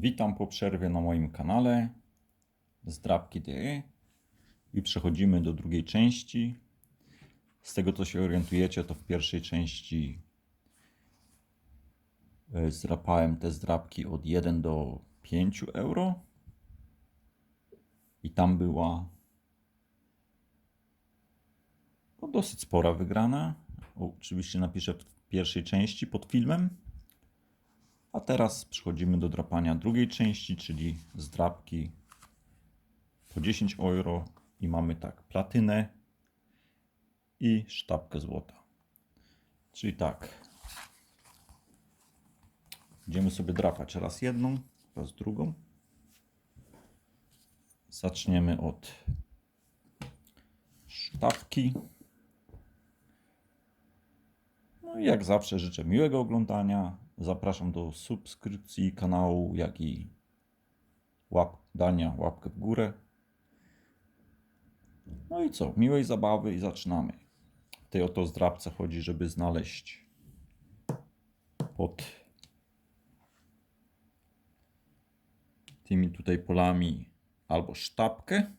Witam po przerwie na moim kanale zdrabki.de i przechodzimy do drugiej części. Z tego co się orientujecie, to w pierwszej części e, zdrapałem te zdrabki od 1 do 5 euro i tam była no, dosyć spora wygrana. Oczywiście napiszę w pierwszej części pod filmem. A teraz przechodzimy do drapania drugiej części, czyli zdrapki po 10 euro i mamy tak platynę i sztabkę złota. Czyli tak. Będziemy sobie drapać raz jedną, raz drugą. Zaczniemy od sztabki. No i jak zawsze życzę miłego oglądania. Zapraszam do subskrypcji kanału, jak i łap, dania łapkę w górę. No i co? Miłej zabawy i zaczynamy. W tej oto zdrabce chodzi, żeby znaleźć pod tymi tutaj polami albo sztabkę,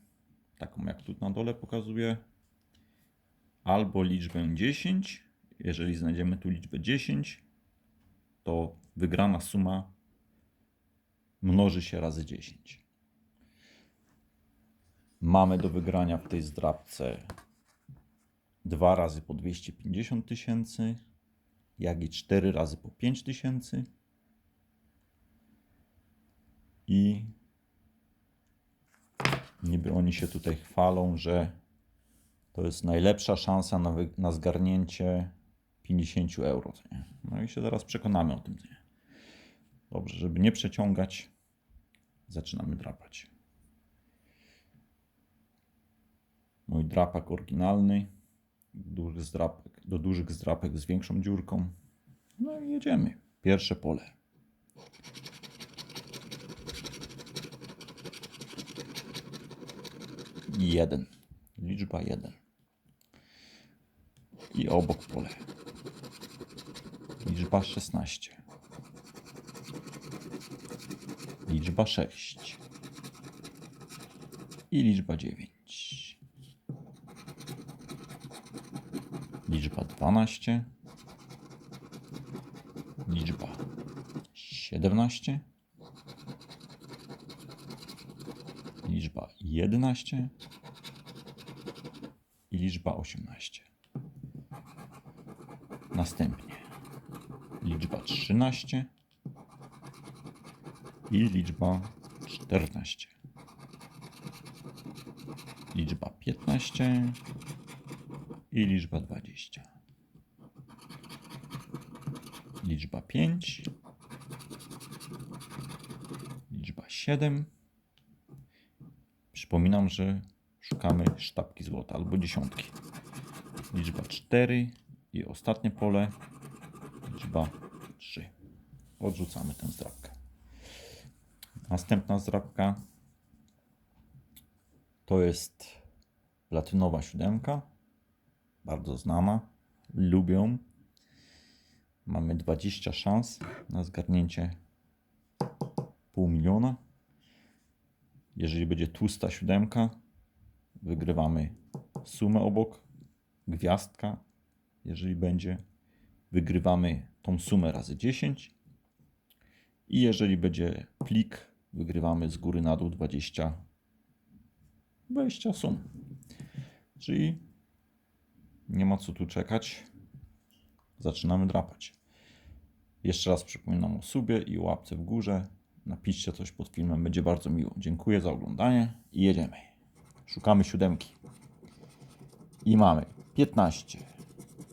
taką jak tu na dole pokazuję, albo liczbę 10. Jeżeli znajdziemy tu liczbę 10, to wygrana suma mnoży się razy 10. Mamy do wygrania w tej zdrabce dwa razy po 250 tysięcy, jak i cztery razy po 5 tysięcy. I niby oni się tutaj chwalą, że to jest najlepsza szansa na, na zgarnięcie 50 euro. No i się zaraz przekonamy o tym. Dobrze, żeby nie przeciągać, zaczynamy drapać. Mój drapak oryginalny, duży zdrapek, do dużych zdrapek z większą dziurką. No i jedziemy. Pierwsze pole. Jeden. Liczba jeden. I obok pole. Liczba 16. Liczba 6. I liczba 9. Liczba 12. Liczba 17. Liczba 11. I liczba 18. Następnie liczba 13 i liczba 14. Liczba 15 i liczba 20. Liczba 5. Liczba 7. Przypominam, że szukamy sztabki złota albo dziesiątki. Liczba 4 i ostatnie pole liczba 3. Odrzucamy tę zdrabkę. Następna zdrabka to jest platynowa siódemka. Bardzo znana. Lubią. Mamy 20 szans na zgarnięcie pół miliona. Jeżeli będzie tłusta siódemka, wygrywamy sumę obok, gwiazdka. Jeżeli będzie wygrywamy tą sumę razy 10. I jeżeli będzie plik, wygrywamy z góry na dół 20, 20 sum. Czyli nie ma co tu czekać. Zaczynamy drapać. Jeszcze raz przypominam o subie i łapce w górze. Napiszcie coś pod filmem, będzie bardzo miło. Dziękuję za oglądanie i jedziemy. Szukamy siódemki. I mamy 15,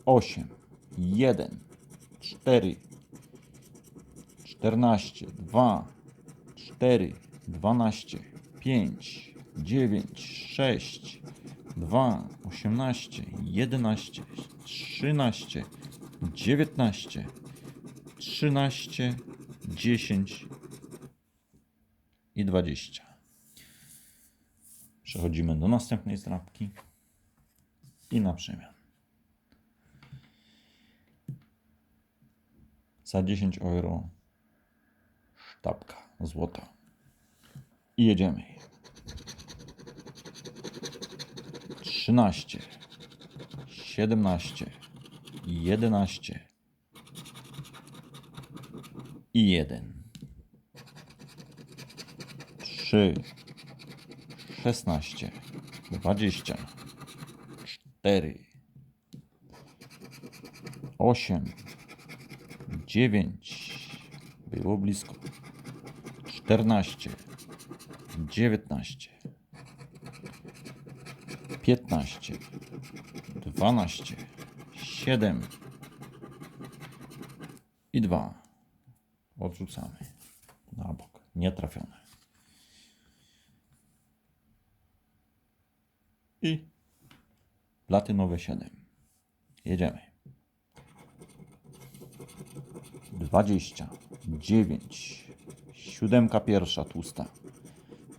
8, 1, 4, 14, 2, 4, 12, 5, 9, 6, 2, 18, 11, 13, 19, 13, 10 i 20. Przechodzimy do następnej zdrabki i na przemian. Za 10 euro sztabka. złota. I jedziemy. 13, 17, 11 i 1. 3, 16, 20, 4, 8, 9, było blisko, 14, 19, 15, 12, 7 i 2. Odrzucamy na bok. Nietrafione. I platynowe 7. Jedziemy. 20, 9, siódemka pierwsza tłusta,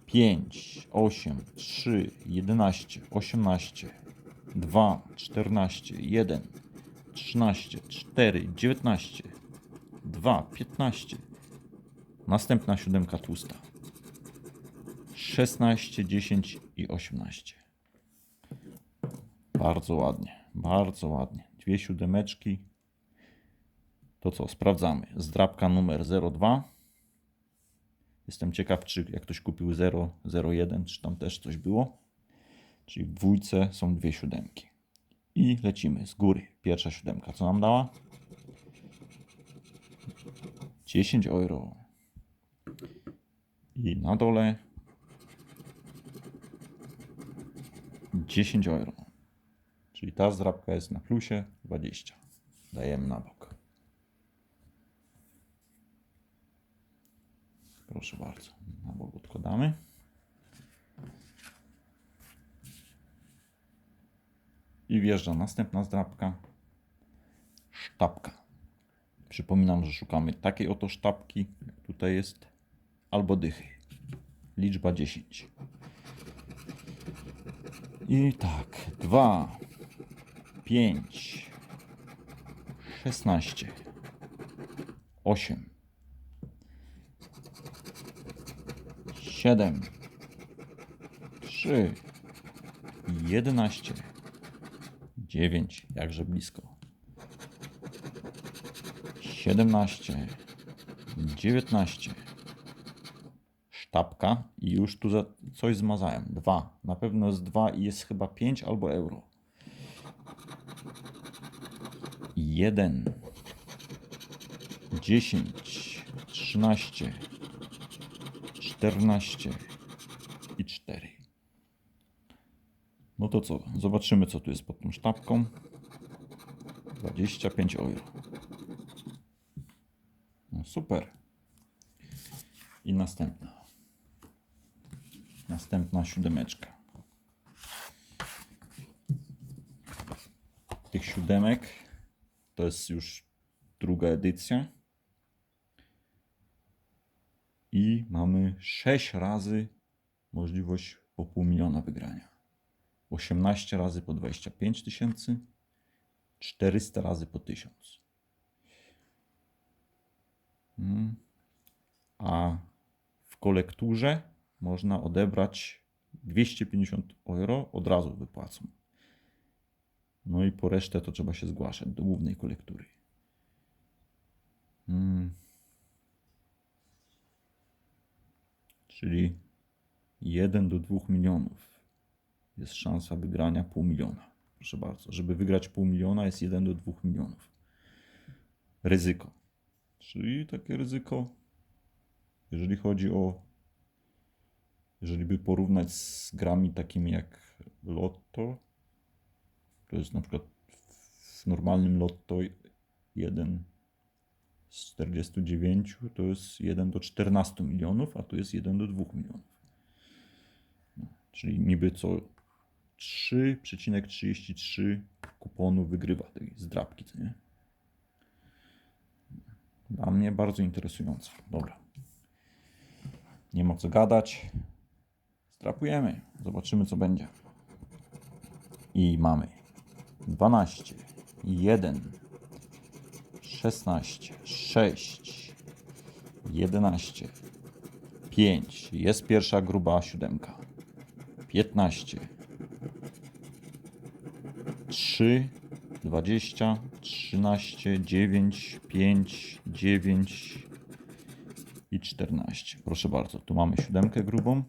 5, 8, 3, 11, 18, 2, 14, 1, 13, 4, 19, 2, 15. Następna siódemka tłusta. 16, 10 i 18. Bardzo ładnie, bardzo ładnie. Dwie siódemeczki. To co, sprawdzamy. Zdrabka numer 02. Jestem ciekaw, czy jak ktoś kupił 001, czy tam też coś było. Czyli w dwójce są dwie siódemki. I lecimy z góry. Pierwsza siódemka, co nam dała? 10 euro. I na dole 10 euro. Czyli ta zdrabka jest na plusie 20. Dajemy na bok. Proszę bardzo. Na bok odkładamy. I wjeżdża następna zdrabka. Sztabka. Przypominam, że szukamy takiej oto sztabki, jak tutaj jest, albo dychy. Liczba 10. I tak, 2, 5, 16, 8, 7, 3, 11, 9, jakże blisko. 17, 19, sztabka i już tu za coś zmazałem. 2. Na pewno jest 2 i jest chyba 5 albo euro. 1, 10, 13, 14 i 4. No to co? Zobaczymy, co tu jest pod tą sztabką. 25 euro. No super. I następna. Następna siódemeczka. Tych siódemek to jest już druga edycja. I mamy 6 razy możliwość po pół miliona wygrania. 18 razy po 25 tysięcy, 400 razy po 1000. Mm. A w kolekturze można odebrać 250 euro, od razu wypłacą. No i po resztę to trzeba się zgłaszać do głównej kolektury. Mm. Czyli 1 do 2 milionów jest szansa wygrania pół miliona. Proszę bardzo, żeby wygrać pół miliona jest 1 do 2 milionów. Ryzyko. Czyli takie ryzyko, jeżeli chodzi o, jeżeli by porównać z grami takimi jak Lotto, to jest na przykład w normalnym Lotto 1 z 49 to jest 1 do 14 milionów, a tu jest 1 do 2 milionów. Czyli niby co 3,33 kuponu wygrywa tej zdrabki, co nie? Dla mnie bardzo interesujące. Dobra. Nie ma co gadać. Strapujemy. Zobaczymy, co będzie. I mamy 12, 1, 16, 6, 11, 5. Jest pierwsza gruba siódemka. 15. 3, 20, 13, 9, 5, 9 i 14. Proszę bardzo, tu mamy siódemkę grubą.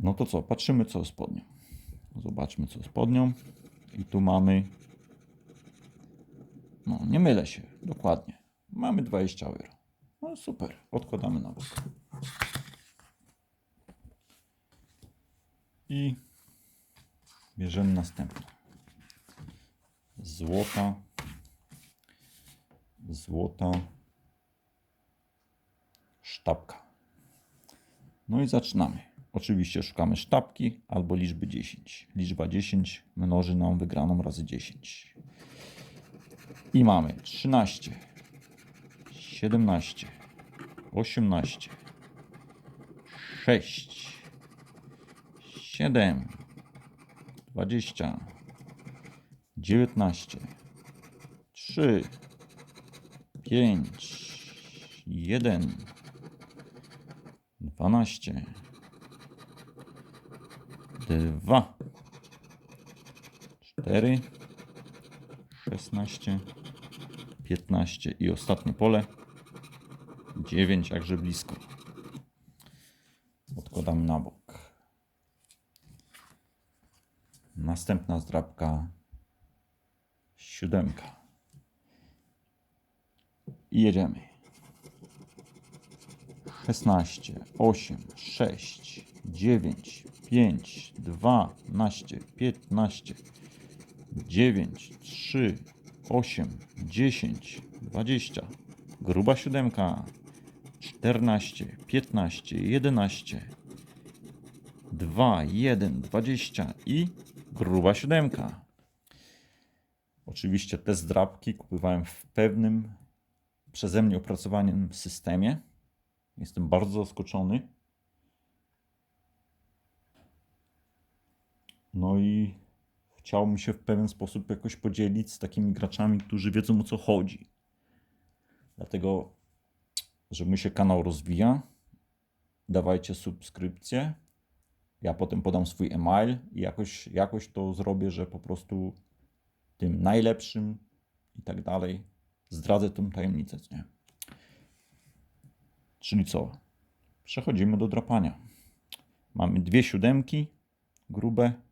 No to co, patrzymy co z podnią. Zobaczmy co z podnią. I tu mamy. No, nie mylę się, dokładnie. Mamy 20 euro. No super, odkładamy na bok. I bierzemy następną. Złota. Złota. Sztabka. No i zaczynamy. Oczywiście szukamy sztabki albo liczby 10. Liczba 10 mnoży nam wygraną razy 10. I mamy 13, 17, 18, 6, 7, 20, 19, 3, 5, 1, 12, 2, 4, 16, 15 i ostatnie pole 9, jakże blisko. Odkładamy na bok. Następna zdrabka siódemka. I jedziemy. 16, 8, 6, 9, 5, 12, 15, 9, 3, 8, 10, 20. Gruba siódemka. 14, 15, 11, 2, 1, 20 i gruba siódemka. Oczywiście te zdrabki kupowałem w pewnym przeze mnie opracowanym systemie. Jestem bardzo zaskoczony. No i chciałbym się w pewien sposób jakoś podzielić z takimi graczami, którzy wiedzą o co chodzi. Dlatego, że mi się kanał rozwija, dawajcie subskrypcję. Ja potem podam swój e-mail i jakoś, jakoś to zrobię, że po prostu tym najlepszym i tak dalej zdradzę tą tajemnicę. Nie? Czyli co? Przechodzimy do drapania. Mamy dwie siódemki grube.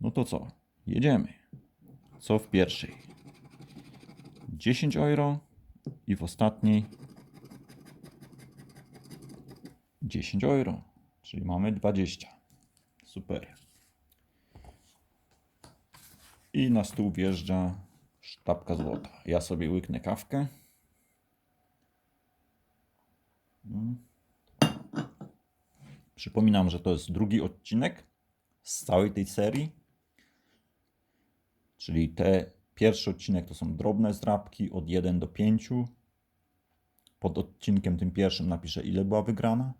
No to co? Jedziemy. Co w pierwszej? 10 euro i w ostatniej 10 euro. Czyli mamy 20. Super. I na stół wjeżdża sztabka złota. Ja sobie łyknę kawkę. Mm. Przypominam, że to jest drugi odcinek z całej tej serii. Czyli te pierwszy odcinek to są drobne zdrabki od 1 do 5. Pod odcinkiem tym pierwszym napiszę ile była wygrana.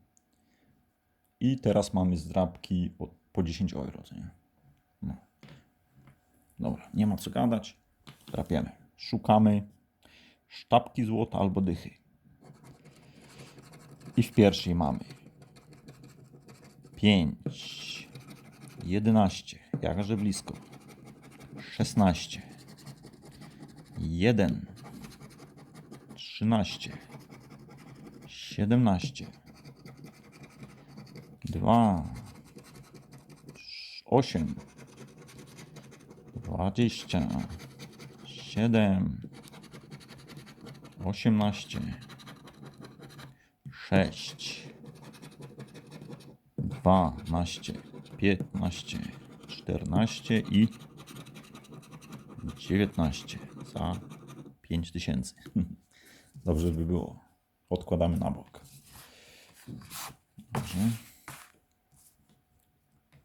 I teraz mamy zdrabki po 10 euro. Nie? No. Dobra, nie ma co gadać. Drapiemy. Szukamy sztabki złota albo dychy. I w pierwszej mamy 5, 11, jakże blisko, 16, 1, 13, 17, 2, 8, 20, 7, 18, 6, 12, 15, 14 i 19 za 5000. Dobrze by było. Odkładamy na bok. Dobrze.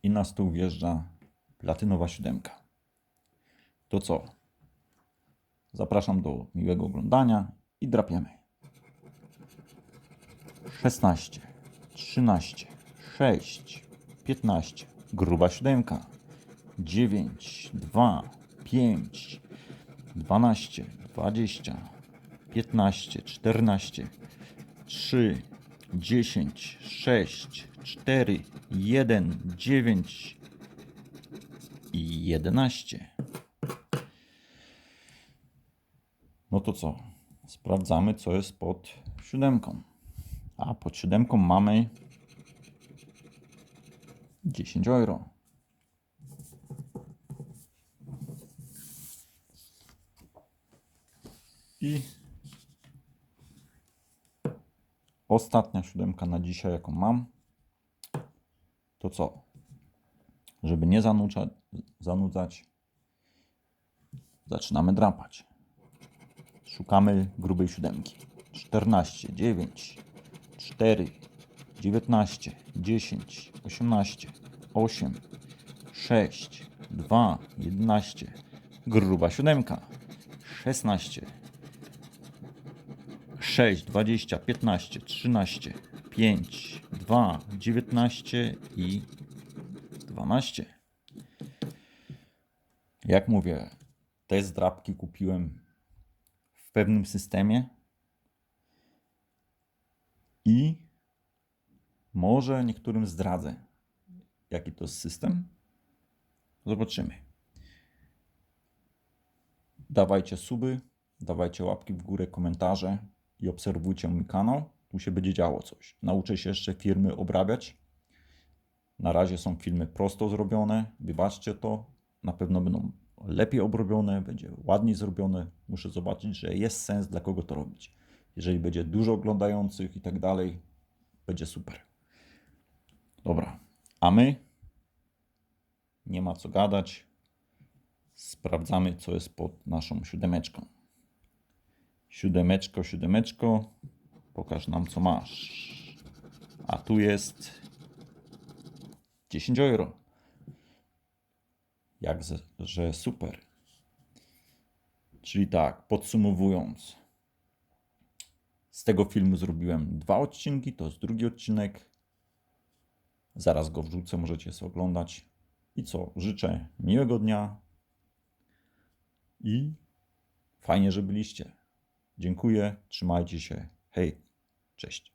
I na stół wjeżdża platynowa siódemka. To co? Zapraszam do miłego oglądania i drapiemy. 16, 13, 6, 15, gruba siódemka, 9, 2, 5, 12, 20, 15, 14, 3, 10, 6, 4, 1, 9 i 11. No to co? Sprawdzamy, co jest pod siódemką. A pod siódemką mamy 10 euro. I ostatnia siódemka na dzisiaj, jaką mam, to co? Żeby nie zanudzać, zanudzać zaczynamy drapać. Szukamy grubej siódemki. 14, 9, 4, 19, 10, 18, 8, 6, 2, 11. Gruba siódemka. 16, 6, 20, 15, 13, 5, 2, 19 i 12. Jak mówię, te zdrabki kupiłem w pewnym systemie i może niektórym zdradzę, jaki to jest system. Zobaczymy. Dawajcie suby, dawajcie łapki w górę, komentarze i obserwujcie mój kanał. Tu się będzie działo coś. Nauczę się jeszcze firmy obrabiać. Na razie są filmy prosto zrobione. Wybaczcie to. Na pewno będą lepiej obrobione, będzie ładniej zrobione. Muszę zobaczyć, że jest sens dla kogo to robić. Jeżeli będzie dużo oglądających i tak dalej, będzie super. Dobra, a my nie ma co gadać. Sprawdzamy, co jest pod naszą siódemeczką. Siódemeczko, siódemeczko, pokaż nam, co masz. A tu jest 10 euro. Jak, ze- że super. Czyli tak, podsumowując. Z tego filmu zrobiłem dwa odcinki, to jest drugi odcinek. Zaraz go wrzucę, możecie sobie oglądać. I co? Życzę miłego dnia i fajnie, że byliście. Dziękuję, trzymajcie się. Hej, cześć.